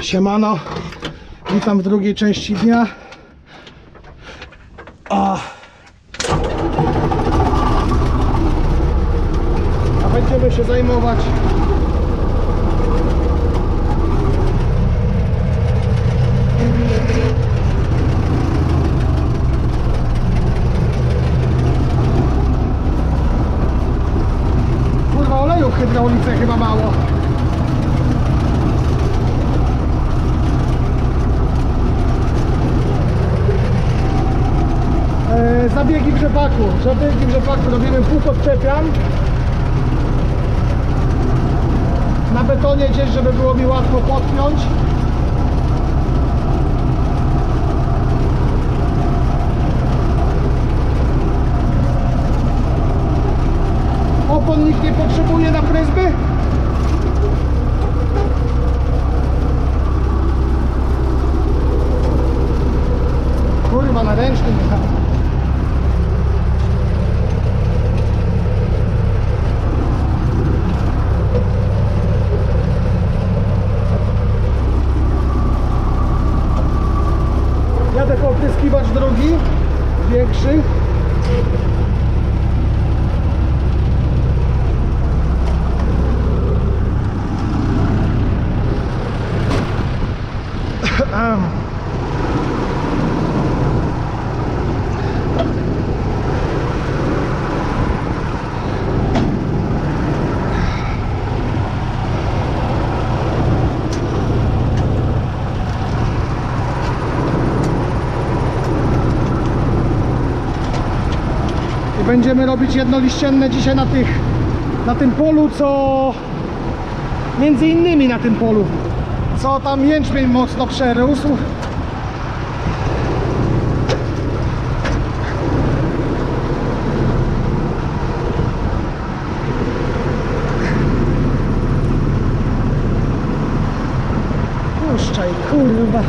Siemano, witam w drugiej części dnia. A, a będziemy się zajmować Kurwa oleju w hydraulice chyba mało. E, zabiegi w rzepaku. W rzepaku robimy pół podczepian. Na betonie gdzieś, żeby było mi łatwo podpiąć. Opon nikt nie potrzebuje na pryzmy. Kurwa, na ręcznym jechałem. Jadę po opryskiwacz drugi, większy. Em. I będziemy robić jednoliścienne dzisiaj na tych na tym polu, co między innymi na tym polu, co tam jęczmień mocno przerósł. Puszczaj, kurwa.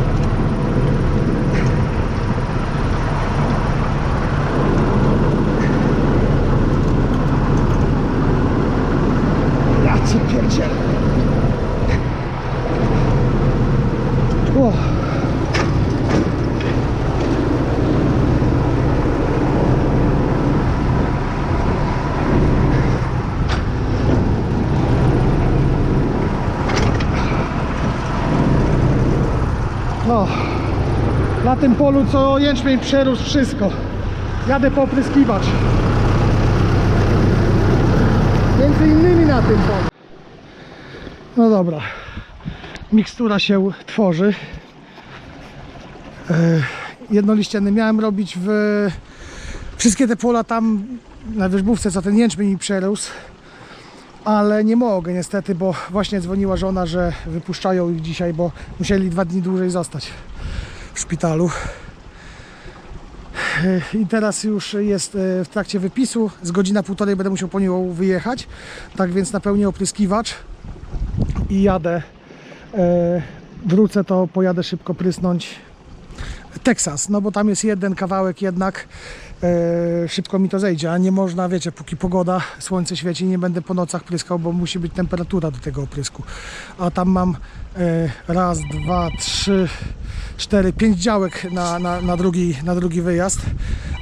Ja cię pierdzielę. O. No, na tym polu co jęczmień przerósł wszystko. Jadę po opryskiwacz. Między innymi na tym polu. No dobra, mikstura się tworzy. E, Jednoliścienny miałem robić w wszystkie te pola tam na wierzbówce, co ten jęczmień mi przerósł. Ale nie mogę niestety, bo właśnie dzwoniła żona, że wypuszczają ich dzisiaj, bo musieli dwa dni dłużej zostać w szpitalu. E, I teraz już jest e, w trakcie wypisu. Z godzina półtorej będę musiał po nią wyjechać. Tak więc napełnię opryskiwacz i jadę. E, wrócę, to pojadę szybko prysnąć Teksas, no bo tam jest jeden kawałek jednak. E, szybko mi to zejdzie, a nie można, wiecie, póki pogoda, słońce świeci, nie będę po nocach pryskał, bo musi być temperatura do tego oprysku. A tam mam e, raz, dwa, trzy, cztery, pięć działek na, na, na, drugi, na drugi wyjazd,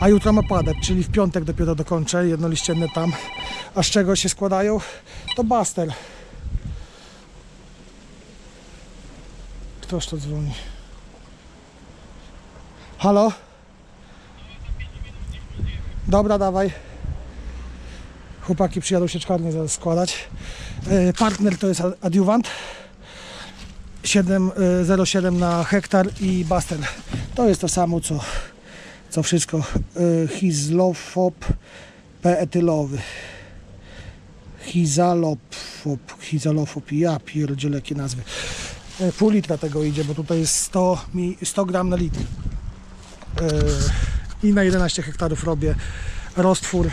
a jutro ma padać, czyli w piątek dopiero dokończę, jednoliścienne tam. A z czego się składają? To Buster. Ktoż to dzwoni? Halo? Dobra, dawaj. Chłopaki przyjadą sieczkarnię zaraz składać. E, Partner to jest adiuwant. 7, e, 0,7 na hektar i Buster. To jest to samo co, co wszystko. E, Hizlofop P-etylowy. Hizalofop. Hizalofop. Ja pierdzielę jakie nazwy. Pół litra tego idzie, bo tutaj jest 100, mi- 100 gram na litr. E, I na 11 hektarów robię roztwór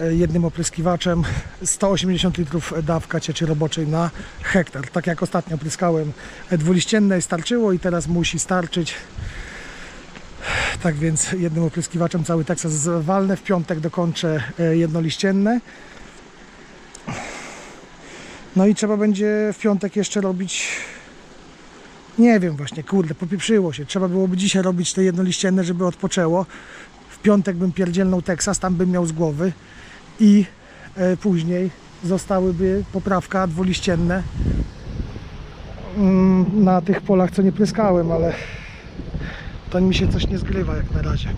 e, jednym opryskiwaczem 180 litrów dawka cieczy roboczej na hektar. Tak jak ostatnio pryskałem dwuliścienne starczyło i teraz musi starczyć. Tak więc jednym opryskiwaczem cały Teksas walnę. W piątek dokończę e, jednoliścienne. No i trzeba będzie w piątek jeszcze robić Nie wiem właśnie, kurde, popieprzyło się. Trzeba byłoby dzisiaj robić te jednoliścienne, żeby odpoczęło. W piątek bym pierdzielnął Teksas, tam bym miał z głowy. I e, później zostałyby poprawka dwuliścienne mm, na tych polach, co nie pryskałem, ale to mi się coś nie zgrywa jak na razie.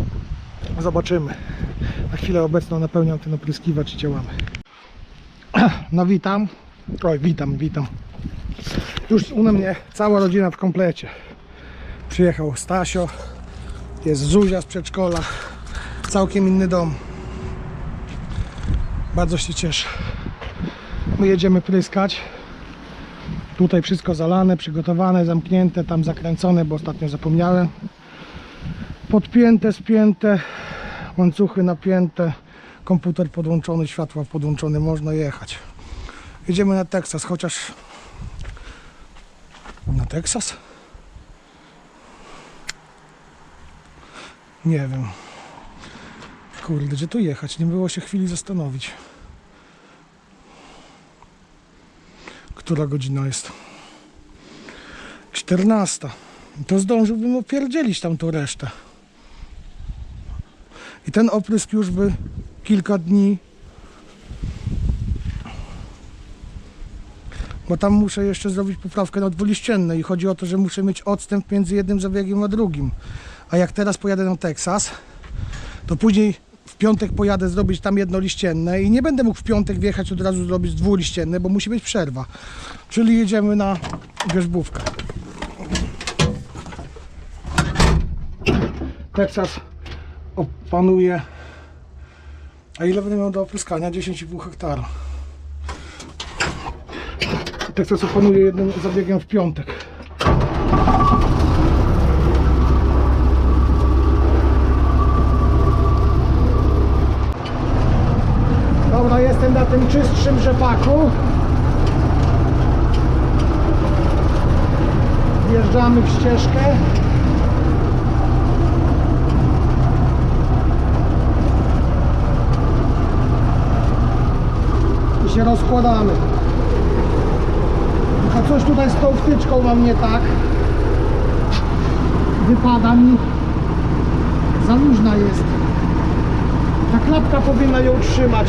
Zobaczymy. Na chwilę obecną napełniam ten opryskiwacz i działamy. No witam. Oj, witam, witam. Już u mnie cała rodzina w komplecie. Przyjechał Stasio, jest Zuzia z przedszkola. Całkiem inny dom. Bardzo się cieszę. My jedziemy pryskać. Tutaj wszystko zalane, przygotowane, zamknięte, tam zakręcone, bo ostatnio zapomniałem. Podpięte, spięte, łańcuchy napięte, komputer podłączony, światła podłączone, można jechać. Jedziemy na Teksas, chociaż na Teksas? Nie wiem. Kurde, gdzie tu jechać? Nie było się chwili zastanowić. Która godzina jest? 14. To zdążyłbym opierdzielić tam tą resztę. I ten oprysk już by kilka dni bo tam muszę jeszcze zrobić poprawkę na dwuliścienne i chodzi o to, że muszę mieć odstęp między jednym zabiegiem a drugim. A jak teraz pojadę na Teksas, to później w piątek pojadę zrobić tam jednoliścienne i nie będę mógł w piątek wjechać od razu zrobić dwuliścienne, bo musi być przerwa. Czyli jedziemy na wierzbówkę. Teksas opanuje. A ile będę miał do opryskania? 10,5 hektara. Teksas opanuje jednym zabiegiem w piątek. Dobra, jestem na tym czystszym rzepaku. Wjeżdżamy w ścieżkę. I się rozkładamy. Coś tutaj z tą wtyczką mam nie tak. Wypada mi. Za luźna jest. Ta klapka powinna ją trzymać.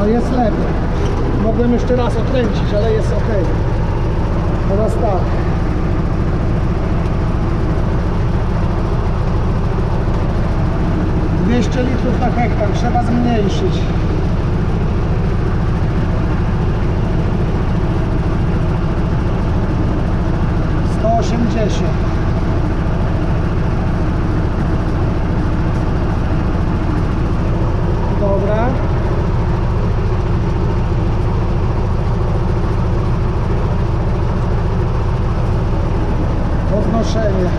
No jest lepiej. Mogłem jeszcze raz okręcić, ale jest ok. Teraz tak. Dwieście litrów na hektar trzeba zmniejszyć. Sto osiemdziesiąt. Dobra. podnoszenie.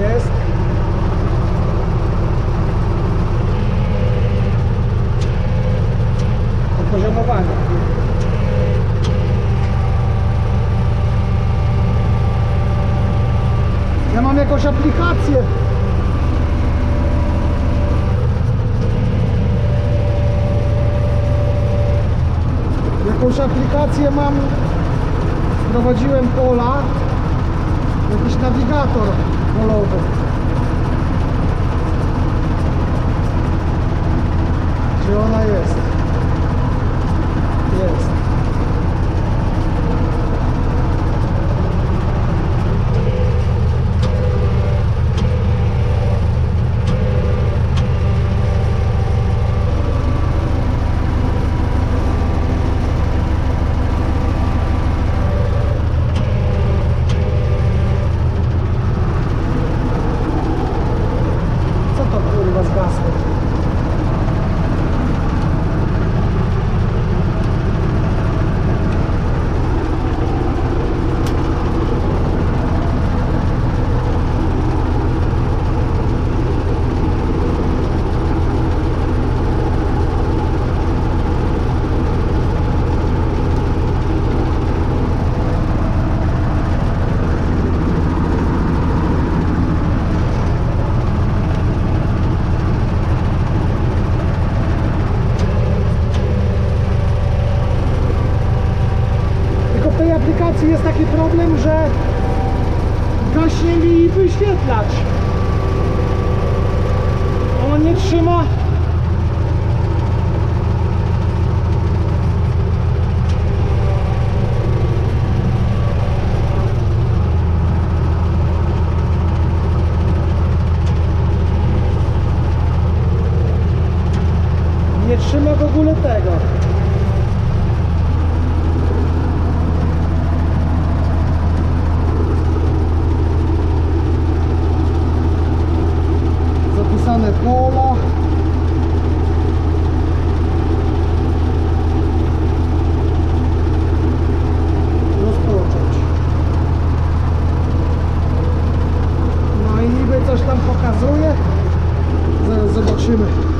Jest. Opoziomowanie. Ja mam jakąś aplikację. Jakąś aplikację mam, wprowadziłem pola, jakiś nawigator polowy. Czy ona? Jest. Co to kurwa zgasło? aplikacji jest taki problem, że gaśnie mi wyświetlacz. On nie trzyma. Nie trzyma w ogóle tego. Zapisane pola. Rozpocząć. No i niby coś tam pokazuje. Zaraz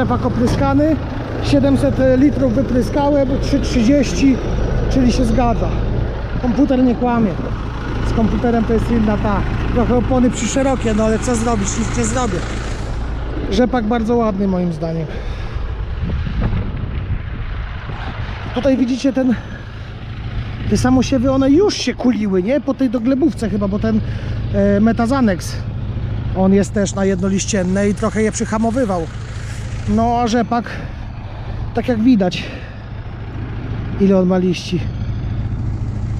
rzepak opryskany. 700 litrów wypryskałem, 330, czyli się zgadza. Komputer nie kłamie. Z komputerem to jest inna ta. Trochę opony przyszerokie, no ale co zrobić, nic nie zrobię. Rzepak bardzo ładny moim zdaniem. Tutaj widzicie ten te samosiewy, one już się kuliły, nie? Po tej doglebówce chyba, bo ten e, on jest też na jednoliścienne i trochę je przyhamowywał. No a rzepak, tak jak widać, ile on ma liści?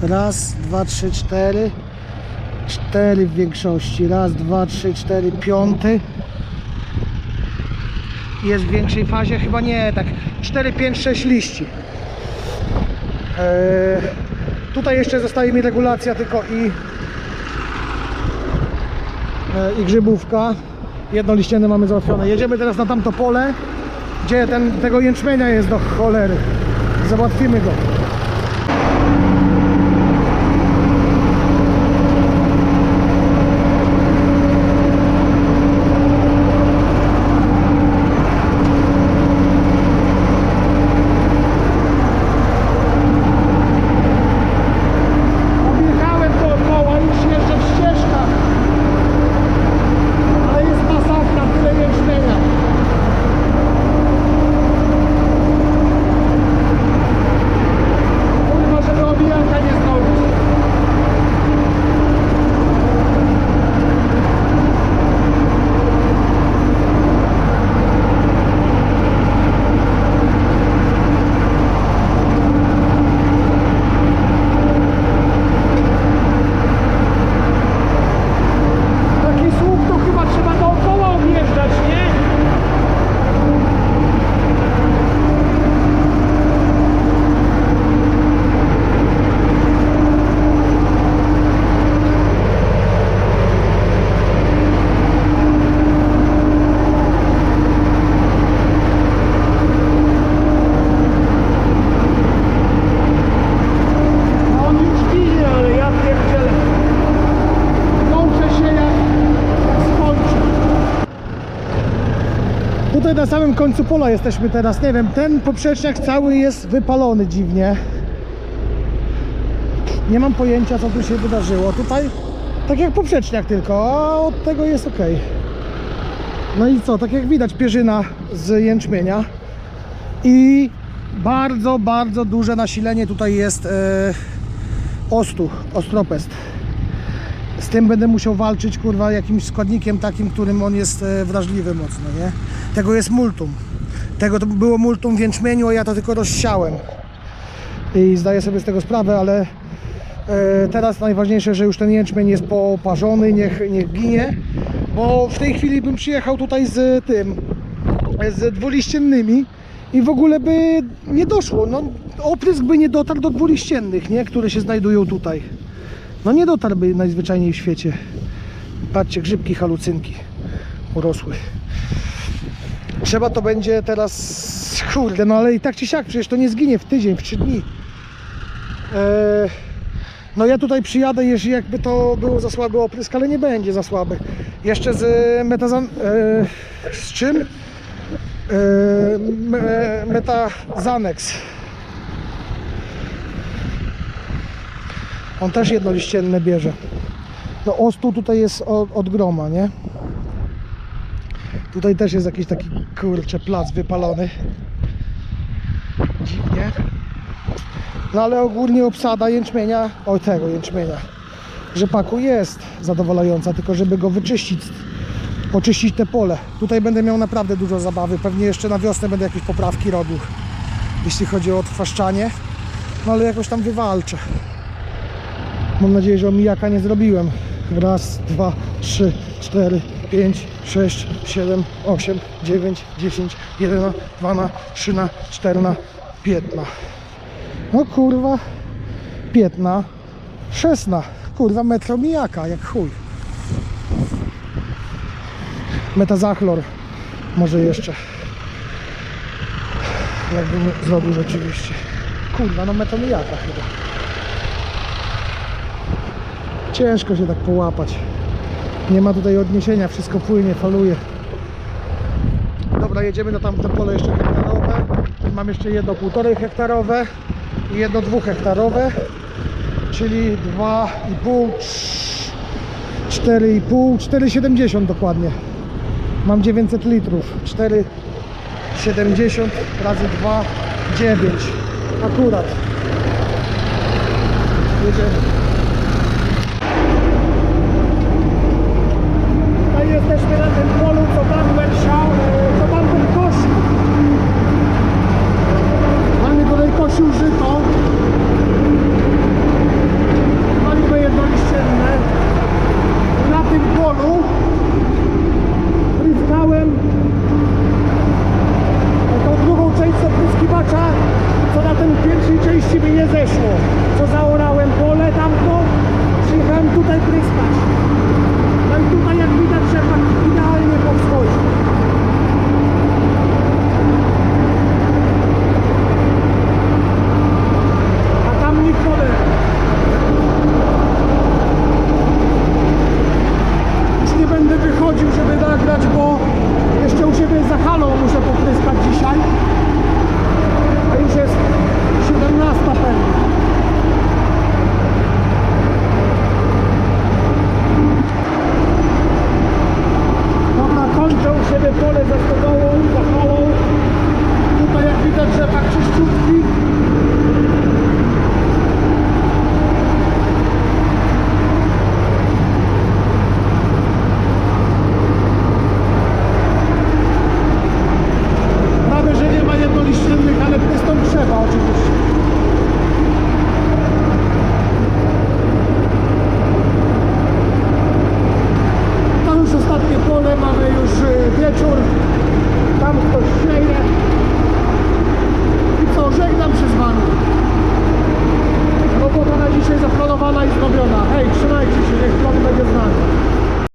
Raz, dwa, trzy, cztery. Cztery w większości. Raz, dwa, trzy, cztery, piąty. Jest w większej fazie? Chyba nie, tak 4, 5, 6 liści. Eee, tutaj jeszcze zostaje mi regulacja tylko i e, i grzybówka. Jedno liścienne mamy załatwione. Jedziemy teraz na tamto pole, gdzie ten, tego jęczmienia jest do cholery. Załatwimy go. Objechałem dookoła, już jeżdżę w ścieżkach. Ale jest masakra, tyle jęczmienia. Kurwa, żeby obijanka nie zrobić. Taki słup to chyba trzeba dookoła objeżdżać, nie? No on już ginie, ale ja pierdzielę. Kołczę się jak, jak skończy. Tutaj na samym końcu pola jesteśmy teraz. Nie wiem, ten poprzeczniak cały jest wypalony dziwnie. Nie mam pojęcia co tu się wydarzyło. Tutaj tak jak poprzeczniak tylko, a od tego jest ok. No i co, tak jak widać pierzyna z jęczmienia i bardzo, bardzo duże nasilenie tutaj jest e, ostu, ostropest. Z tym będę musiał walczyć, kurwa, jakimś składnikiem takim, którym on jest e, wrażliwy mocno, nie? Tego jest multum. Tego to było multum w jęczmieniu, a ja to tylko rozsiałem. I zdaję sobie z tego sprawę, ale e, teraz najważniejsze, że już ten jęczmień jest poparzony, niech, niech ginie, bo w tej chwili bym przyjechał tutaj z tym, z dwuliściennymi i w ogóle by nie doszło, no oprysk by nie dotarł do dwuliściennych, nie? Które się znajdują tutaj. No nie dotarłby najzwyczajniej w świecie. Patrzcie, grzybki, halucynki urosły. Trzeba to będzie teraz, kurde, no ale i tak czy siak, przecież to nie zginie w tydzień, w trzy dni. Eee, no ja tutaj przyjadę, jeżeli jakby to było za słaby oprysk, ale nie będzie za słaby. Jeszcze z metazan... Eee, z czym? Eee, me, metazanex. On też jednoliścienne bierze. No ostu tutaj jest od, od groma, nie? Tutaj też jest jakiś taki kurczę plac wypalony. Dziwnie. No ale ogólnie obsada jęczmienia, o tego jęczmienia, rzepaku jest zadowalająca, tylko żeby go wyczyścić, oczyścić te pole. Tutaj będę miał naprawdę dużo zabawy. Pewnie jeszcze na wiosnę będę jakieś poprawki robił, jeśli chodzi o odchwaszczanie. No ale jakoś tam wywalczę. Mam nadzieję, że omijaka nie zrobiłem. Raz, dwa, trzy, cztery, pięć, sześć, siedem, osiem, dziewięć, dziesięć, jedenaście, dwanaście, trzynaście, czternaście, piętnaście. No kurwa, piętna, szesna, kurwa metro mijaka, jak chuj. Metazachlor może jeszcze. Jakbym zrobił rzeczywiście. Kurwa, no metro mijaka chyba. Ciężko się tak połapać. Nie ma tutaj odniesienia, wszystko płynie, faluje. dobra, jedziemy na tamte pole jeszcze hektarowe. Mam jeszcze jedno półtorej hektarowe i jedno dwuhektarowe, czyli 2,5, 4,5, 4,70 dokładnie. Mam 900 litrów. 4,70 razy 2, 9. Akurat. Jedziemy. Tutaj jesteśmy na tym polu, co Bambel siał, e, co Bambel kosił. Mamy tutaj kosił żyto. Palimy jednoliścienne. Na tym polu pryskałem tą drugą część opryskiwacza, co na tej pierwszej części mi nie zeszło. Co zaorałem pole tamto, przyjechałem tutaj pryskać. No i tutaj jak widać rzepak idealnie po wschodzie. A tam nikogo. Już nie będę wychodził, żeby nagrać, bo jeszcze u siebie za halą muszę popryskać dzisiaj. A już jest 17 pewnie. Dobra,